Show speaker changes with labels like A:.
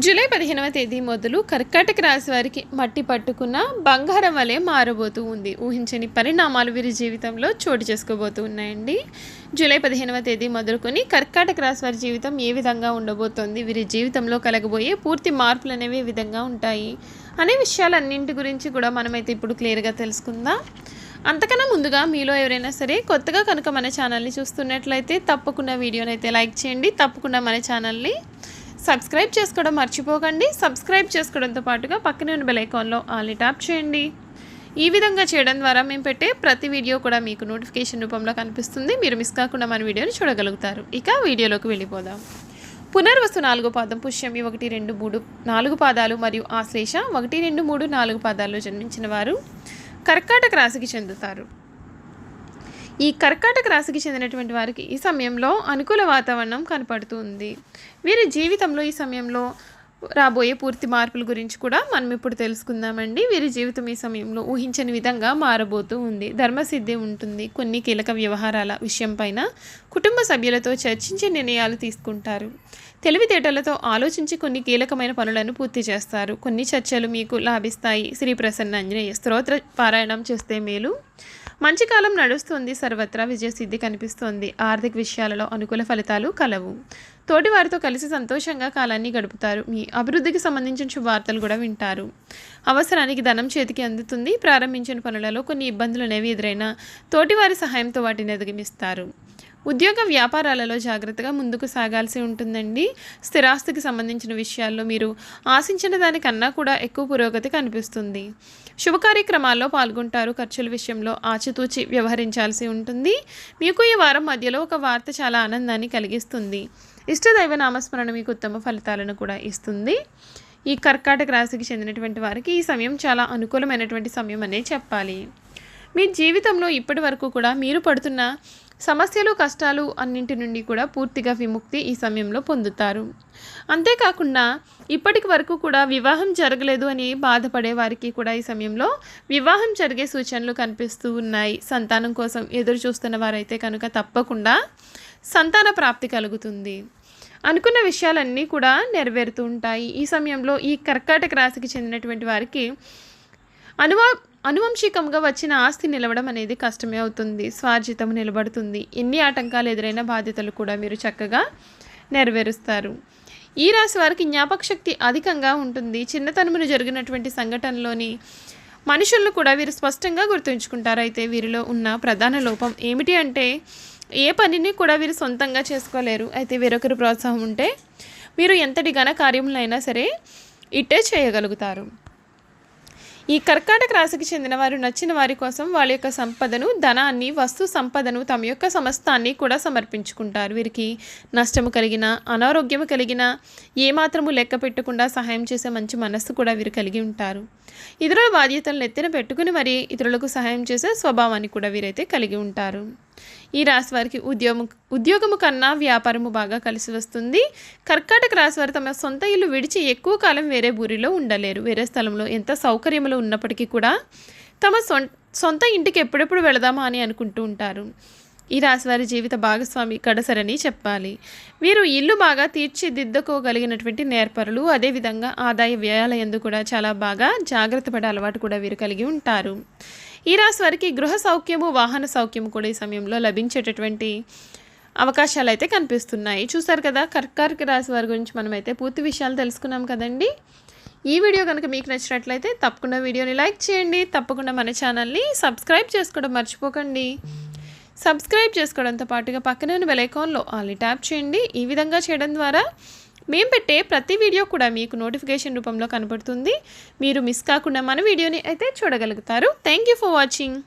A: July పదిహేనవ తేదీ మొదలు కర్కాటక రాశి వారికి మట్టి పట్టుకున్న బంగారం వలె మారబోతూ ఉంది. ఊహించని పరిణామాలు వీరి జీవితంలో చోటు చేసుకోబోతూ ఉన్నాయండి. జూలై పదిహేనవ తేదీ మొదలుకొని కర్కాటక రాశి వారి జీవితం ఏ విధంగా ఉండబోతోంది వీరి జీవితంలో కలగబోయే పూర్తి మార్పులు అనేవి ఏ విధంగా ఉంటాయి అనే విషయాలన్నింటి గురించి కూడా మనమైతే ఇప్పుడు క్లియర్గా తెలుసుకుందాం. అంతకన్నా ముందుగా మీలో ఎవరైనా సరే కొత్తగా కనుక మన ఛానల్ని చూస్తున్నట్లయితే తప్పకుండా వీడియోని అయితే లైక్ చేయండి. తప్పకుండా మన ఛానల్ని సబ్స్క్రైబ్ చేసుకోవడం మర్చిపోకండి. సబ్స్క్రైబ్ చేసుకోవడంతో పాటుగా పక్కనే ఉన్న బెల్ ఐకాన్లో ఆల్ని ట్యాప్ చేయండి. ఈ విధంగా చేయడం ద్వారా మేము పెట్టే ప్రతి వీడియో కూడా మీకు నోటిఫికేషన్ రూపంలో కనిపిస్తుంది. మీరు మిస్ కాకుండా మన వీడియోని చూడగలుగుతారు. ఇక వీడియోలోకి వెళ్ళిపోదాం. పునర్వసు నాలుగో పాదం పుష్యమి ఒకటి రెండు మూడు నాలుగు పాదాలు మరియు ఆశ్లేష ఒకటి రెండు మూడు నాలుగు పాదాల్లో జన్మించిన వారు కర్కాటక రాశికి చెందుతారు. ఈ కర్కాటక రాశికి చెందినటువంటి వారికి ఈ సమయంలో అనుకూల వాతావరణం కనపడుతుంది. వీరి జీవితంలో ఈ సమయంలో రాబోయే పూర్తి మార్పుల గురించి కూడా మనం ఇప్పుడు తెలుసుకుందామండి. వీరి జీవితం ఈ సమయంలో ఊహించని విధంగా మారబోతూ ఉంది. ధర్మసిద్ధి ఉంటుంది. కొన్ని కీలక వ్యవహారాల విషయం పైన కుటుంబ సభ్యులతో చర్చించే నిర్ణయాలు తీసుకుంటారు. తెలివితేటలతో ఆలోచించి కొన్ని కీలకమైన పనులను పూర్తి చేస్తారు. కొన్ని చర్చలు మీకు లాభిస్తాయి. శ్రీ ప్రసన్న ఆంజనేయ స్తోత్ర పారాయణం చేస్తే మేలు. మంచి కాలం నడుస్తుంది సర్వత్రా. విజయసిద్ధి కనిపిస్తోంది. ఆర్థిక విషయాలలో అనుకూల ఫలితాలు కలవు. తోటి వారితో కలిసి సంతోషంగా కాలాన్ని గడుపుతారు. మీ అభివృద్ధికి సంబంధించిన శుభవార్తలు కూడా వింటారు. అవసరానికి ధనం చేతికి అందుతుంది. ప్రారంభించిన పనులలో కొన్ని ఇబ్బందులు అనేవి ఎదురైనా తోటివారి సహాయంతో వాటిని అధిగమిస్తారు. ఉద్యోగ వ్యాపారాలలో జాగ్రత్తగా ముందుకు సాగాల్సి ఉంటుందండి. స్థిరాస్తికి సంబంధించిన విషయాల్లో మీరు ఆశించిన దానికన్నా కూడా ఎక్కువ పురోగతి కనిపిస్తుంది. శుభ కార్యక్రమాల్లో పాల్గొంటారు. ఖర్చుల విషయంలో ఆచితూచి వ్యవహరించాల్సి ఉంటుంది. మీకు ఈ వారం మధ్యలో ఒక వార్త చాలా ఆనందాన్ని కలిగిస్తుంది. ఇష్టదైవ నామస్మరణ మీకు ఉత్తమ ఫలితాలను కూడా ఇస్తుంది. ఈ కర్కాటక రాశికి చెందినటువంటి వారికి ఈ సమయం చాలా అనుకూలమైనటువంటి సమయం అనే చెప్పాలి. మీ జీవితంలో ఇప్పటి వరకు కూడా మీరు పడుతున్న సమస్యలు కష్టాలు అన్నింటి నుండి కూడా పూర్తిగా విముక్తి ఈ సమయంలో పొందుతారు. అంతేకాకుండా ఇప్పటికి వరకు కూడా వివాహం జరగలేదు అని బాధపడే వారికి కూడా ఈ సమయంలో వివాహం జరిగే సూచనలు కనిపిస్తూ ఉన్నాయి. సంతానం కోసం ఎదురు చూస్తున్న వారైతే కనుక తప్పకుండా సంతాన ప్రాప్తి కలుగుతుంది. అనుకున్న విషయాలన్నీ కూడా నెరవేరుతూ ఉంటాయి. ఈ సమయంలో ఈ కర్కాటక రాశికి చెందినటువంటి వారికి అనువా అనువంశికంగా వచ్చిన ఆస్తి నిలవడం అనేది కష్టమే అవుతుంది. స్వార్జితం నిలబడుతుంది. ఎన్ని ఆటంకాలు ఎదురైన బాధ్యతలు కూడా మీరు చక్కగా నెరవేరుస్తారు. ఈ రాశి వారికి జ్ఞాపక శక్తి అధికంగా ఉంటుంది. చిన్నతనమును జరిగినటువంటి సంఘటనలోని మనుషులను కూడా వీరు స్పష్టంగా గుర్తుంచుకుంటారు. అయితే వీరిలో ఉన్న ప్రధాన లోపం ఏమిటి అంటే ఏ పనిని కూడా వీరు సొంతంగా చేసుకోలేరు. అయితే వేరొకరు ప్రోత్సాహం ఉంటే మీరు ఎంతటి ఘన కార్యములైనా సరే ఇట్టే చేయగలుగుతారు. ఈ కర్కాటక రాశికి చెందిన వారు నచ్చిన వారి కోసం వాళ్ళ యొక్క సంపదను ధనాన్ని వస్తు సంపదను తమ యొక్క సమస్తాన్ని కూడా సమర్పించుకుంటారు. వీరికి నష్టము కలిగిన అనారోగ్యము కలిగిన ఏమాత్రము లెక్క పెట్టకుండా సహాయం చేసే మంచి మనస్సు కూడా వీరు కలిగి ఉంటారు. ఇతరుల బాధ్యతలను ఎత్తిన పెట్టుకుని మరి ఇతరులకు సహాయం చేసే స్వభావాన్ని కూడా వీరైతే కలిగి ఉంటారు. ఈ రాశి వారికి ఉద్యోగం ఉద్యోగము కన్నా వ్యాపారము బాగా కలిసి వస్తుంది. కర్కాటక రాశి వారు తమ సొంత ఇల్లు విడిచి ఎక్కువ కాలం వేరే ఊరిలో ఉండలేరు. వేరే స్థలంలో ఎంత సౌకర్యములు ఉన్నప్పటికీ కూడా తమ సొంత ఇంటికి ఎప్పుడెప్పుడు వెళదామా అని అనుకుంటూ ఉంటారు. ఈ రాశివారి జీవిత భాగస్వామి కడసరని చెప్పాలి. వీరు ఇల్లు బాగా తీర్చిదిద్దుకోగలిగినటువంటి నేర్పరులు అదేవిధంగా ఆదాయ వ్యయాల ఎందు కూడా చాలా బాగా జాగ్రత్త పడే అలవాటు కూడా వీరు కలిగి ఉంటారు. ఈ రాశి వారికి గృహ సౌఖ్యము వాహన సౌఖ్యము కూడా ఈ సమయంలో లభించేటటువంటి అవకాశాలు అయితే కనిపిస్తున్నాయి. చూసారు కదా కర్కాటక రాశి వారి గురించి మనమైతే పూర్తి విషయాలు తెలుసుకున్నాం కదండి. ఈ వీడియో కనుక మీకు నచ్చినట్లయితే తప్పకుండా వీడియోని లైక్ చేయండి. తప్పకుండా మన ఛానల్ని సబ్స్క్రైబ్ చేసుకోవడం మర్చిపోకండి. సబ్స్క్రైబ్ చేసుకోవడంతో పాటుగా పక్కనే ఉన్న బెలైకాన్లో ఆల్ ట్యాప్ చేయండి. ఈ విధంగా చేయడం ద్వారా మేము పెట్టే ప్రతి వీడియో కూడా మీకు నోటిఫికేషన్ రూపంలో కనబడుతుంది. మీరు మిస్ కాకుండా మన వీడియోని అయితే చూడగలుగుతారు. Thank you for watching